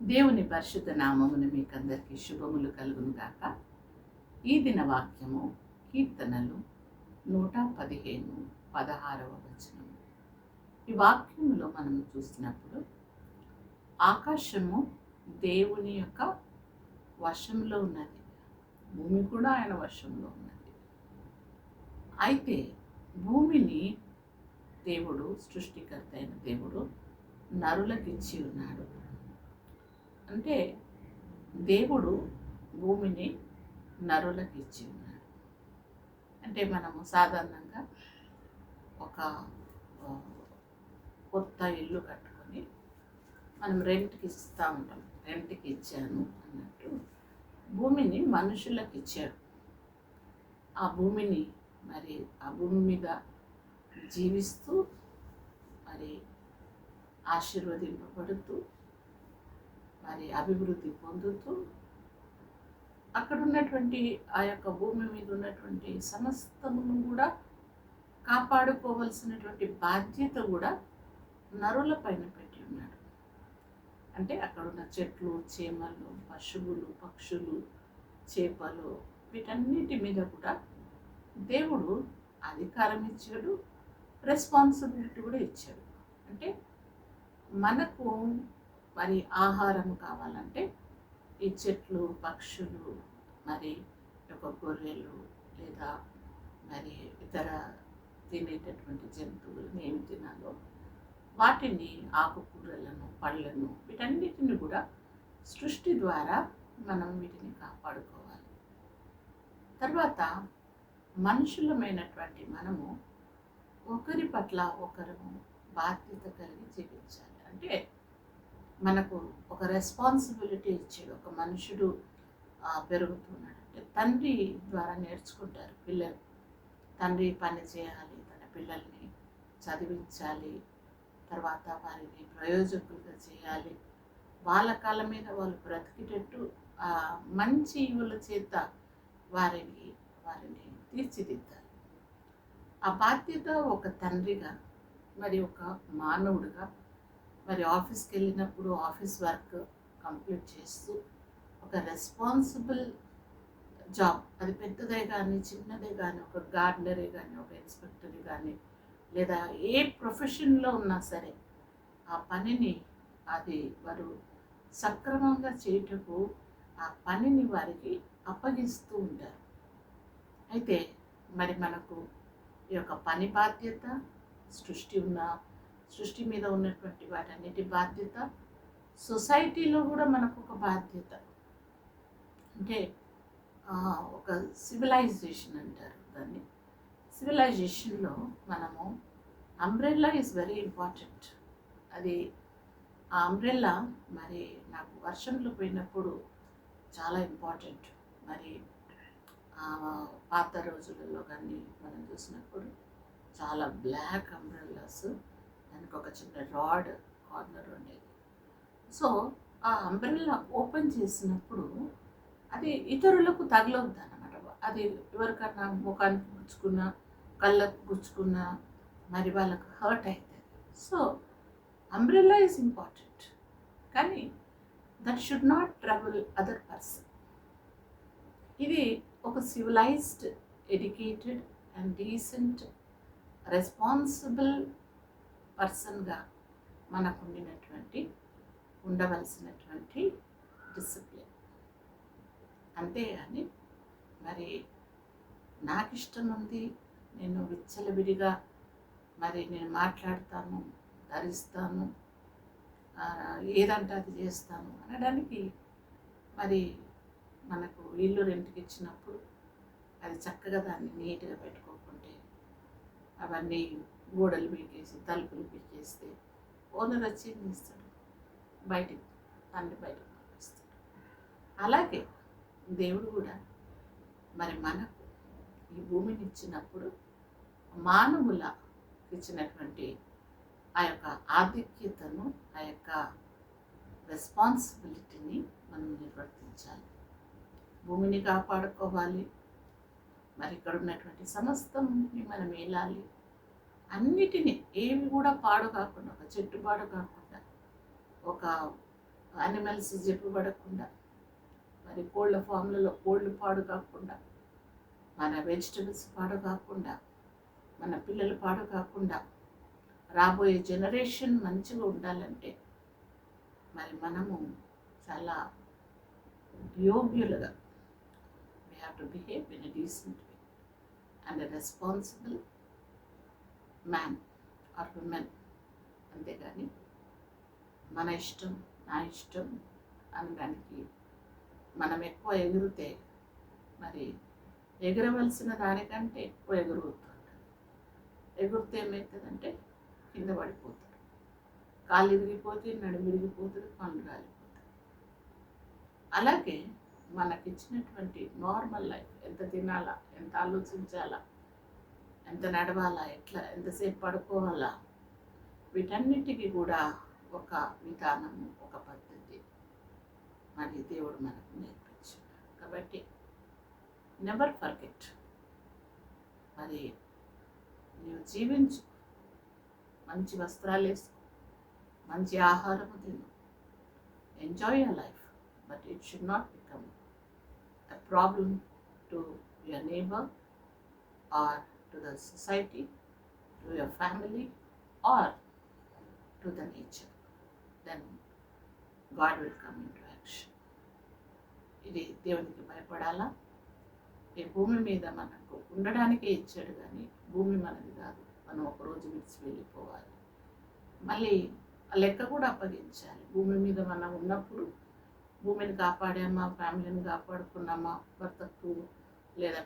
దేవుని పరిశుద్ధ మీకు అందరికీ శుభములు కలుగును గాక. ఈ దిన వాక్యము కీర్తనలు నూట పదిహేను పదహారవ వచనము. ఈ వాక్యంలో మనం చూసినప్పుడు ఆకాశము దేవుని యొక్క వశంలో ఉన్నది. భూమి కూడా ఆయన వశంలో ఉన్నది. అయితే భూమిని దేవుడు సృష్టికర్త అయిన దేవుడు నరులకిచ్చి ఉన్నాడు. అంటే దేవుడు భూమిని నరులకు ఇచ్చి ఉన్నాడు అంటే మనము సాధారణంగా ఒక కొత్త ఇల్లు కట్టుకొని మనం రెంట్కి ఇస్తూ ఉంటాం రెంట్కి ఇచ్చాను అన్నట్టు భూమిని మనుషులకు ఇచ్చాడు ఆ భూమిని మరి ఆ భూమి మీద జీవిస్తూ మరి ఆశీర్వదింపబడుతూ మరి అభివృద్ధి పొందుతూ అక్కడ ఉన్నటువంటి ఆ యొక్క భూమి మీద ఉన్నటువంటి సమస్తమును కూడా కాపాడుకోవలసినటువంటి బాధ్యత కూడా నరుల పైన పెట్టి ఉన్నాడు. అంటే అక్కడ ఉన్న చెట్లు చేమలు పశువులు పక్షులు చేపలు వీటన్నిటి మీద కూడా దేవుడు అధికారం ఇచ్చాడు రెస్పాన్సిబిలిటీ కూడా ఇచ్చాడు. అంటే మనకు మరి ఆహారం కావాలంటే ఈ చెట్లు పక్షులు మరి ఒక గొర్రెలు లేదా మరి ఇతర తినేటటువంటి జంతువులను ఏమి తినాలో వాటిని ఆకుకూరలను పళ్ళను వీటన్నిటిని కూడా సృష్టి ద్వారా మనం వీటిని కాపాడుకోవాలి. తర్వాత మనుషులమైనటువంటి మనము ఒకరి పట్ల ఒకరము బాధ్యత కలిగి జీవించాలి. అంటే మనకు ఒక రెస్పాన్సిబిలిటీ ఇచ్చాడు ఒక మనుషుడు పెరుగుతున్నాడు. అంటే తండ్రి ద్వారా నేర్చుకుంటారు పిల్లలు. తండ్రి పని చేయాలి తన పిల్లల్ని చదివించాలి తర్వాత వారిని ప్రయోజకులుగా చేయాలి. వాళ్ళ కాళ్ళ మీద వాళ్ళు బ్రతికేటట్టు ఆ మంచి ఈవుల చేత వారిని వారిని తీర్చిదిద్దాలి. ఆ బాధ్యత ఒక తండ్రిగా మరి ఒక మానవుడిగా మరి ఆఫీస్కి వెళ్ళినప్పుడు ఆఫీస్ వర్క్ కంప్లీట్ చేస్తూ ఒక రెస్పాన్సిబుల్ జాబ్. అది పెద్దదే కానీ చిన్నదే కానీ ఒక గార్డనరే కానీ ఒక ఇన్స్పెక్టరే కానీ లేదా ఏ ప్రొఫెషన్లో ఉన్నా సరే ఆ పనిని అది వారు సక్రమంగా చేయుటకు ఆ పనిని వారికి అప్పగిస్తూ ఉంటారు. అయితే మరి మనకు ఈ యొక్క పని బాధ్యత సృష్టి ఉన్న సృష్టి మీద ఉన్నటువంటి వాటన్నిటి బాధ్యత. సొసైటీలో కూడా మనకు ఒక బాధ్యత. అంటే ఒక సివిలైజేషన్ అంటారు దాన్ని. సివిలైజేషన్లో మనము అంబ్రెల్లా ఈజ్ వెరీ ఇంపార్టెంట్. అది ఆ అంబ్రెల్లా మరి నాకు వర్షంలో పోయినప్పుడు చాలా ఇంపార్టెంట్. మరి పాత రోజులలో కానీ మనం చూసినప్పుడు చాలా బ్లాక్ అంబ్రెల్లాస్ దానికి ఒక చిన్న రాడ్ కార్నర్ ఉండేది. సో ఆ అంబ్రెల్లా ఓపెన్ చేసినప్పుడు అది ఇతరులకు తగలవద్దు అనమాట అది ఎవరికన్నా ముఖానికి గుచ్చుకున్నా కళ్ళకు గుచ్చుకున్నా మరి వాళ్ళకు హర్ట్ అవుతుంది సో అంబ్రెల్లా ఈజ్ ఇంపార్టెంట్. కానీ that should not trouble other person. ఇది ఒక civilized educated and decent responsible పర్సన్గా మనకు ఉండినటువంటి ఉండవలసినటువంటి డిసిప్లిన్. అంతేగాని మరి నాకు ఇష్టం ఉంది నేను విచ్చలవిడిగా మరి నేను మాట్లాడతాను ధరిస్తాను ఏదంటే అది చేస్తాను అనడానికి మరి మనకు ఇల్లు రెంట్కి ఇచ్చినప్పుడు అది చక్కగా దాన్ని నీట్గా పెట్టుకోకుంటే అవన్నీ గోడలు పిలికేసి తలుపులు పిలికేస్తే ఓనర్ వచ్చి ఇస్తాడు బయటికి తండ్రి బయటకు పంపిస్తాడు. అలాగే దేవుడు కూడా మరి మనకు ఈ భూమిని ఇచ్చినప్పుడు మానవుల ఇచ్చినటువంటి ఆ యొక్క ఆధిక్యతను ఆ యొక్క రెస్పాన్సిబిలిటీని మనం నిర్వర్తించాలి. భూమిని కాపాడుకోవాలి. మరి ఇక్కడ ఉన్నటువంటి సమస్తంని మనం ఏలాలి? అన్నిటిని ఏమి కూడా పాడు కాకుండా ఒక చెట్టు పాడు కాకుండా ఒక అనిమల్స్ జబ్బు పడకుండా మరి కోళ్ళ ఫామ్లలో కోళ్ళు పాడు కాకుండా మన వెజిటబుల్స్ పాడు కాకుండా మన పిల్లలు పాడు కాకుండా రాబోయే జనరేషన్ మంచిగా ఉండాలంటే మరి మనము చాలా యోగ్యులుగా we have to behave in a decent way and responsible man or women అంతేగాని మన ఇష్టం నా ఇష్టం అనడానికి మనం ఎక్కువ ఎగురితే మరి ఎగరవలసిన దానికంటే ఎక్కువ ఎగురుతుంటాడు ఎగురితే ఏమవుతుందంటే కింద పడిపోతాడు కాళ్ళు విరిగిపోతే నడు విరిగిపోతుంది పనులు రాలిపోతాయి. అలాగే మనకిచ్చినటువంటి నార్మల్ లైఫ్ ఎంత తినాలా ఎంత ఆలోచించాలా ఎంత నడవాలా ఎట్లా ఎంతసేపు పడుకోవాలా వీటన్నిటికీ కూడా ఒక విధానము ఒక పద్ధతి. మరి దేవుడు మనకు నేర్పించాడు. కాబట్టి నెవర్ ఫర్గెట్ మరి నీవు జీవించు. మంచి వస్త్రాలు వేసుకో. మంచి ఆహారము తిను. Enjoy your life but it should not become a problem to your neighbor or to the society, to your family, or to the nature. Then God will come into action. ఇది దేవునికి భయపడాలా? ఈ భూమి మీద మనకు ఉండడానికే ఇచ్చాడు కానీ భూమి మనది కాదు. మనం ఒకరోజు విడిచి వెళ్ళిపోవాలి. మళ్ళీ ఆ లెక్క కూడా అప్పగించాలి. భూమి మీద మనం ఉన్నప్పుడు భూమిని కాపాడామా? ఫ్యామిలీని కాపాడుకున్నామా? భర్తకు లేదా